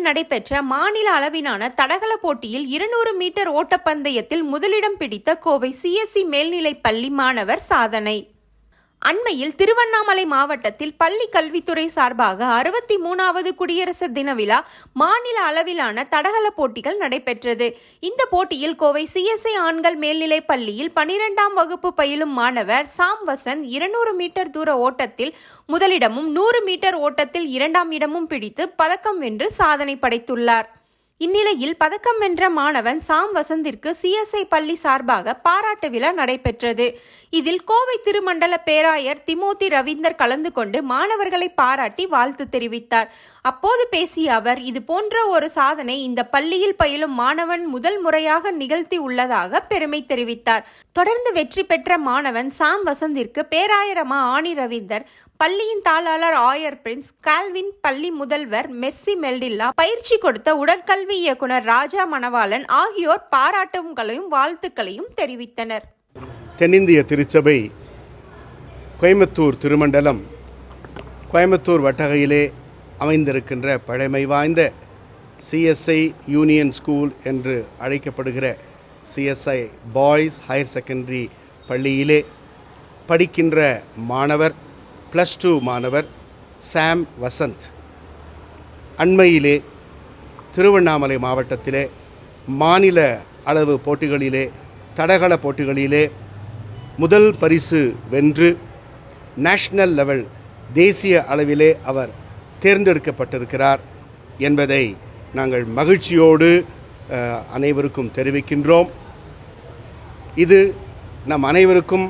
நடைபெற்ற மாநில அளவிலான தடகள போட்டியில் இருநூறு மீட்டர் ஓட்டப்பந்தயத்தில் முதலிடம் பிடித்த கோவை சிஎஸ்சி மேல்நிலைப் பள்ளி மாணவர் சாதனை. அண்மையில் திருவண்ணாமலை மாவட்டத்தில் பள்ளி கல்வித்துறை சார்பாக அறுபத்தி மூணாவது குடியரசு தின விழா மாநில அளவிலான தடகள போட்டிகள் நடைபெற்றது. இந்த போட்டியில் கோவை சிஎஸ்ஐ ஆண்கள் மேல்நிலைப் பள்ளியில் பனிரெண்டாம் வகுப்பு பயிலும் மாணவர் சாம் வசந்த் இருநூறு மீட்டர் தூர ஓட்டத்தில் முதலிடமும் நூறு மீட்டர் ஓட்டத்தில் இரண்டாம் இடமும் பிடித்து பதக்கம் வென்று சாதனை படைத்துள்ளார். இந்நிலையில் பதக்கம் வென்ற மாணவன் சாம் வசந்திற்கு சிஎஸ்ஐ பள்ளி சார்பாக பாராட்டு விழா நடைபெற்றது. இதில் கோவை திருமண்டல பேராயர் திமோதி ரவீந்தர் கலந்து கொண்டு மாணவர்களை பாராட்டி வாழ்த்து தெரிவித்தார். அப்போது பேசிய அவர் இது போன்ற ஒரு சாதனை இந்த பள்ளியில் பயிலும் மாணவன் முதல் முறையாக நிகழ்த்தி உள்ளதாக பெருமை தெரிவித்தார். தொடர்ந்து வெற்றி பெற்ற மாணவன் சாம் வசந்திற்கு பேராயரமா ஆணி ரவீந்தர் பள்ளியின் தாளாளர் ஆயர் பிரின்ஸ் கால்வின் பள்ளி முதல்வர் மெர்சி மெல்டில்லா பயிற்சி கொடுத்த உடற்கல்வி இயக்குனர் ராஜா மணவாளன் ஆகியோர் பாராட்டுகளையும் வாழ்த்துக்களையும் தெரிவித்தனர். தென்னிந்திய திருச்சபை கோயம்புத்தூர் திருமண்டலம் கோயம்புத்தூர் வட்டகையிலே அமைந்திருக்கின்ற பழமை வாய்ந்த சிஎஸ்ஐ யூனியன் ஸ்கூல் என்று அழைக்கப்படுகிற சிஎஸ்ஐ பாய்ஸ் ஹையர் செகண்டரி பள்ளியிலே படிக்கின்ற மாணவர் ப்ளஸ் டூ மாணவர் சாம் வசந்த் அண்மையிலே திருவண்ணாமலை மாவட்டத்திலே மாநில அளவு போட்டிகளிலே தடகள போட்டிகளிலே முதல் பரிசு வென்று நேஷ்னல் லெவல் தேசிய அளவிலே அவர் தேர்ந்தெடுக்கப்பட்டிருக்கிறார் என்பதை நாங்கள் மகிழ்ச்சியோடு அனைவருக்கும் தெரிவிக்கின்றோம். இது நம் அனைவருக்கும்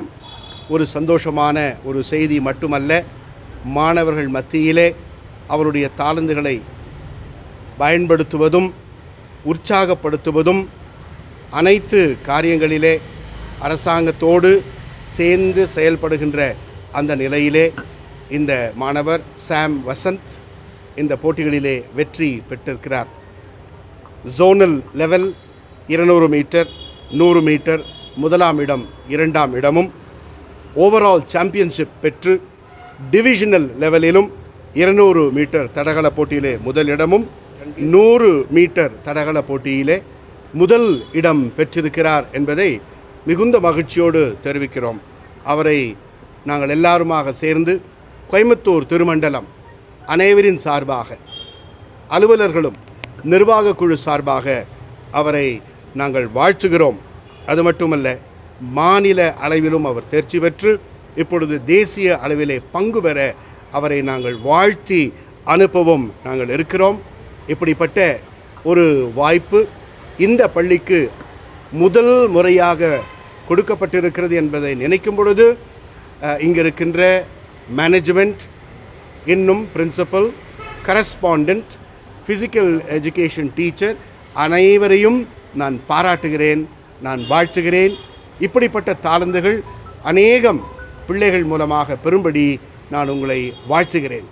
ஒரு சந்தோஷமான ஒரு செய்தி மட்டுமல்ல மாணவர்கள் மத்தியிலே அவருடைய தாளந்துகளை பயன்படுத்துவதும் உற்சாகப்படுத்துவதும் அனைத்து காரியங்களிலே அரசாங்கத்தோடு சேர்ந்து செயல்படுகின்ற அந்த நிலையிலே இந்த மாணவர் சாம் வசந்த் இந்த போட்டிகளிலே வெற்றி பெற்றிருக்கிறார். ஜோனல் லெவல் இருநூறு மீட்டர் நூறு மீட்டர் முதலாம் இடம் இரண்டாம் இடமும் ஓவரால் சாம்பியன்ஷிப் பெற்று டிவிஷனல் லெவலிலும் இருநூறு மீட்டர் தடகள போட்டியிலே முதலிடமும் நூறு மீட்டர் தடகள போட்டியிலே முதல் இடம் பெற்றிருக்கிறார் என்பதை மிகுந்த மகிழ்ச்சியோடு தெரிவிக்கிறோம். அவரை நாங்கள் எல்லாருமாக சேர்ந்து கோயம்புத்தூர் திருமண்டலம் அனைவரின் சார்பாக அலுவலர்களும் நிர்வாக குழு சார்பாக அவரை நாங்கள் வாழ்த்துகிறோம். அது மட்டுமல்ல மாநில அளவிலும் அவர் தேர்ச்சி பெற்று இப்பொழுது தேசிய அளவிலே பங்கு பெற அவரை நாங்கள் வாழ்த்தி அனுப்பவும் நாங்கள் இருக்கிறோம். இப்படிப்பட்ட ஒரு வாய்ப்பு இந்த பள்ளிக்கு முதல் முறையாக கொடுக்கப்பட்டிருக்கிறது என்பதை நினைக்கும் பொழுது இங்கே இருக்கின்ற மேனேஜ்மெண்ட் இன்னும் principal correspondent physical education teacher அனைவரையும் நான் பாராட்டுகிறேன் நான் வாழ்த்துகிறேன். இப்படிப்பட்ட தாளந்துகள் அநேகம் பிள்ளைகள் மூலமாக பெறும்படி நான் உங்களை வாழ்த்துகிறேன்.